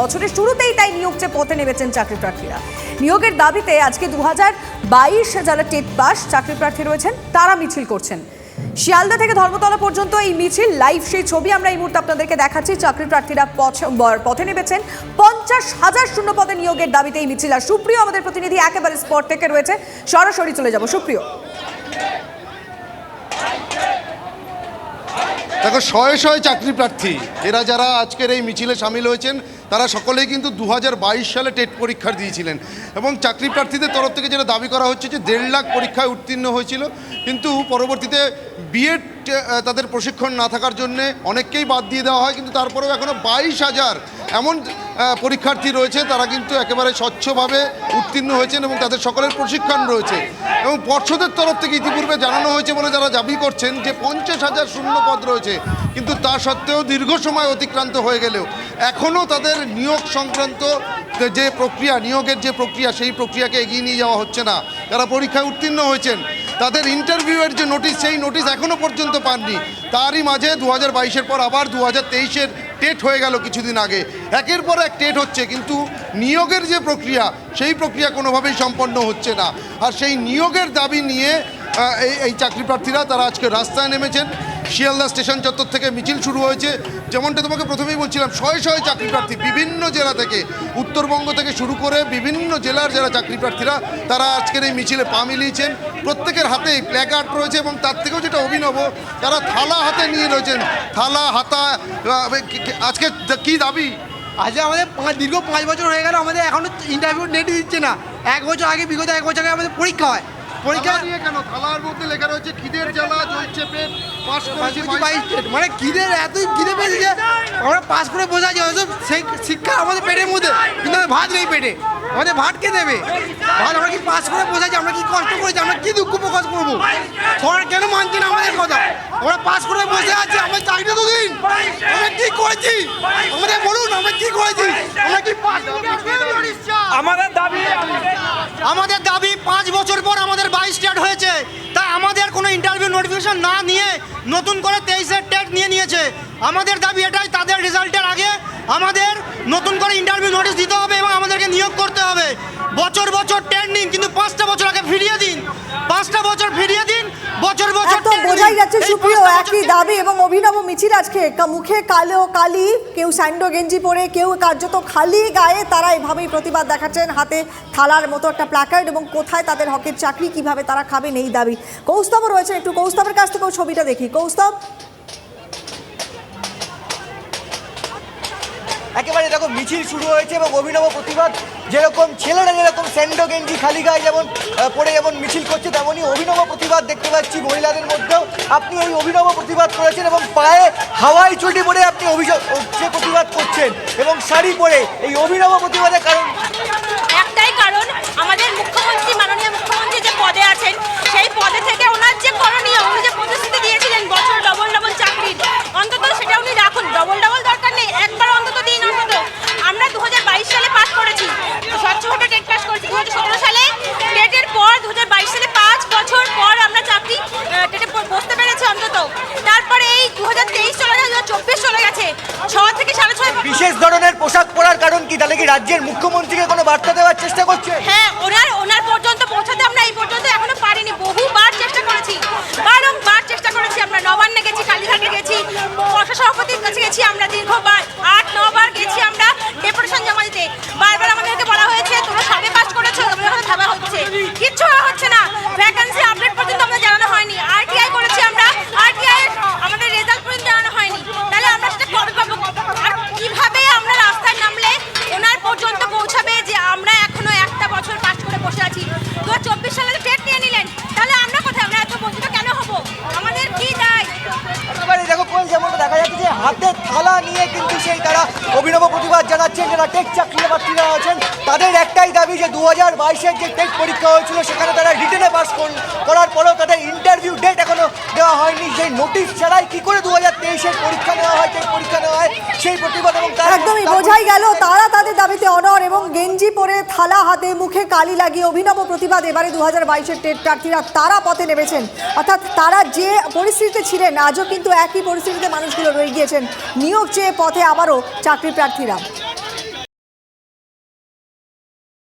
বছরের শুরুতেই তাই নিয়োগ চেয়ে পথে নেমেছেন চাকরি প্রার্থীরা। নিয়োগের দাবিতে আজকে দু হাজার বাইশ যারা টেট পাস চাকরি প্রার্থী রয়েছেন, তারা মিছিল করছেন। শিয়ালদা থেকে ধর্মতলা পর্যন্ত এই মিছিল লাইভ, সেই ছবি আমরা এই মুহূর্তে আপনাদেরকে দেখাচ্ছি। চাকরি প্রার্থীরা পথে নেমেছেন। পঞ্চাশ হাজার শূন্য পদে নিয়োগের দাবিতে এই মিছিল, আর সুপ্রিয় আমাদের প্রতিনিধি একেবারে স্পট থেকে রয়েছে। সরাসরি চলে যাব। সুপ্রিয়। দেখো, শয়ে শয়ে চাকরি প্রার্থী। এরা যারা আজকের এই মিছিলে সামিল হয়েছেন, তারা সকলেই কিন্তু দু হাজার বাইশ সালে টেট পরীক্ষা দিয়েছিলেন। এবং চাকরি প্রার্থীদের তরফ থেকে যেটা দাবি করা হচ্ছে যে দেড় লাখ পরীক্ষায় উত্তীর্ণ হয়েছিল। কিন্তু পরবর্তীতে বিএড তাদের প্রশিক্ষণ না থাকার জন্যে অনেককেই বাদ দিয়ে দেওয়া হয়, কিন্তু তারপরেও এখনও বাইশ হাজার এমন পরীক্ষার্থী রয়েছে, তারা কিন্তু একেবারে স্বচ্ছভাবে উত্তীর্ণ হয়েছেন এবং তাদের সকলের প্রশিক্ষণ রয়েছে। এবং পর্ষদের তরফ থেকে ইতিপূর্বে জানানো হয়েছে বলে যারা দাবি করছেন যে পঞ্চাশ হাজার শূন্য পদ রয়েছে, কিন্তু তা সত্ত্বেও দীর্ঘ সময় অতিক্রান্ত হয়ে গেলেও এখনও তাদের নিয়োগ সংক্রান্ত যে প্রক্রিয়া, নিয়োগের যে প্রক্রিয়া, সেই প্রক্রিয়াকে এগিয়ে নিয়ে যাওয়া হচ্ছে না। যারা পরীক্ষায় উত্তীর্ণ হয়েছেন, তাদের ইন্টারভিউয়ের যে নোটিশ সেই নোটিশ এখনও পর্যন্ত পাননি। তারই মাঝে দু হাজার পর আবার দু হাজার টেট হয়ে গেল কিছুদিন আগে। একের পর এক টেট হচ্ছে, কিন্তু নিয়োগের যে প্রক্রিয়া, সেই প্রক্রিয়া কোনোভাবেই সম্পন্ন হচ্ছে না। আর সেই নিয়োগের দাবি নিয়ে এই চাকরি প্রার্থীরা, তারা আজকে রাস্তায় নেমেছেন। শিয়ালদা স্টেশন চত্বর থেকে মিছিল শুরু হয়েছে। যেমনটা তোমাকে প্রথমেই বলছিলাম, শয়ে শয়ে চাকরি প্রার্থী বিভিন্ন জেলা থেকে, উত্তরবঙ্গ থেকে শুরু করে বিভিন্ন জেলার যারা চাকরি প্রার্থীরা, তারা আজকের এই মিছিলে পা মিলিয়েছেন। প্রত্যেকের হাতেই প্ল্যাকার্ড রয়েছে এবং তার থেকেও যেটা অভিনব তারা থালা হাতে নিয়ে রয়েছেন, থালা, হাতা আজকে কি দাবি? আজ আমাদের দীর্ঘ পাঁচ বছর হয়ে গেল, আমাদের এখনও ইন্টারভিউ ডেট দিচ্ছে না। এক বছর আগে, বিগত এক বছর আগে আমাদের পরীক্ষা হয়। পরীক্ষা নিয়ে কেন? থালার মধ্যে লেখা রয়েছে খিদের জ্বালা জ্বলছে পেট পাশ করেছি মানে খিদের এতই খিদে পেয়েছে যে আমরা পাস করে বসে আছি হয়তো সেই শিক্ষা আমাদের পেটের মধ্যে কিন্তু ভাত নেই পেটে। আমাদের ভাত কে দেবে? ভাত আমরা কি পাস করে বসে আছি? আমরা কি কষ্ট করেছি? আমরা কি দুঃখ প্রকাশ করব? সরকার কেন মানছে না আমাদের কথা? আমরা পাস করে বসে আছি আমরা চাকরি তো দিন। আমরা কি করেছি? আমাদের বলুন আমরা কি করেছি? আমরা কি পাস আমাদের দাবি আমাদের দাবি পাঁচ বছর পর আমাদের ইন্টারভিউ না নিয়ে নতুন করে তেইশের টেট নিয়ে নিয়েছে। আমাদের দাবি এটাই, তাদের রেজাল্টের আগে আমাদের নতুন করে ইন্টারভিউ নোটিশ দিতে হবে এবং আমাদেরকে নিয়োগ করতে হবে বছর বছর টেট নিন কিন্তু পাঁচটা বছর আগে ফিরিয়ে দিন পাঁচটা বছর ফিরিয়ে দিন বছর বছর নিন। যাচ্ছে সুপ্রিয় একই দাবি এবং অভিনব মিছিল আজকে মুখে কালো কালি কেউ স্যান্ডো গেঞ্জি পরে কেউ কার্যত খালি গায়ে তারা এভাবেই প্রতিবাদ দেখাচ্ছেন হাতে থালার মতো একটা প্ল্যাকার্ড এবং কোথায় তাদের হকের চাকরি কীভাবে তারা খাবেন এই দাবি কৌস্তবও রয়েছে একটু কৌস্তবের কাছ থেকেও ছবিটা দেখি কৌস্তব একেবারে দেখো মিছিল শুরু হয়েছে এবং অভিনব প্রতিবাদ। যেরকম ছেলেরা যেরকম স্যান্ডো গেঞ্জি খালি গায়ে যেমন পরে যেমন মিছিল করছে তেমনই অভিনব প্রতিবাদ দেখতে পাচ্ছি মহিলাদের মধ্যেও। আপনি ওই অভিনব প্রতিবাদ করেছেন এবং পায়ে হাওয়াই চুটি পরে আপনি অভিযোগ প্রতিবাদ করছেন এবং শাড়ি পরে। এই অভিনব প্রতিবাদের কারণ একটাই কারণ, আমাদের মুখ্যমন্ত্রী মাননীয় মুখ্যমন্ত্রী যে পদে আছেন সেই পদে থেকে ওনার যে করণীয় উনি যে প্রতিশ্রুতি দিয়েছিলেন বছর ডবল ডবল চাকরির অন্তত সেটা উনি রাখুন ডবল ডবল দরকার নেই একবার অন্তত দিন অন্তত আমরা দু সালে পাস করেছি স্বচ্ছভাবে টেট পাস করেছি দু সালে টেটের পর দু সালে পাঁচ বছর পর আমরা চাকরি আহ, টেটে প- বসতে পেরেছি অন্তত তারপরে এই দু চলে গেছে দু চলে গেছে ছ থেকে সাড়ে ছয় বছর বিশেষ ধরনের পোশাক পরার কারণ কি? তাহলে কি রাজ্যের মুখ্যমন্ত্রীকে কোনো বার্তা দেওয়ার চেষ্টা করছে? হ্যাঁ ওনার ওনার পর্যন্ত পৌঁছাতে আমরা এই পর্যন্ত এখনও পারিনি। বহুবার চেষ্টা করেছি। বারংবার চেষ্টা করেছি আমরা। নবান্নে গেছি, কালীঘাটে গেছি সভাপতির কাছে গেছি, আমরা দীর্ঘবার। হাতে থালা নিয়ে কিন্তু সেই তারা অভিনব প্রতিবাদ জানাচ্ছেন, যারা টেক চাকরি প্রার্থীরা আছেন, তাদের একটাই দাবি যে দু হাজার বাইশের যে টেক পরীক্ষা হয়েছিল, সেখানে তারা রিটেনে পাস করার পরেও তাদের দেওয়া হয়নি। সেই নোটিশ ছাড়াই কি করে দু হাজার তেইশের পরীক্ষা নেওয়া হয় টেক পরীক্ষা নেওয়া হয়, সেই প্রতিবাদ এবং একদমই, বোঝাই গেল, তারা তাদের দাবিতে অনর এবং গেঞ্জি পরে থালা হাতে মুখে কালি লাগিয়ে অভিনব প্রতিবাদ এবারে দু হাজার বাইশের টেট প্রার্থীরা তারা পথে নেমেছেন। অর্থাৎ তারা যে পরিস্থিতিতে ছিলেন, আজও কিন্তু একই পরিস্থিতিতে মানুষগুলো রয়ে গিয়েছেন। নিয়োগ চেয়ে পথে আবারও চাকরি প্রার্থীরা।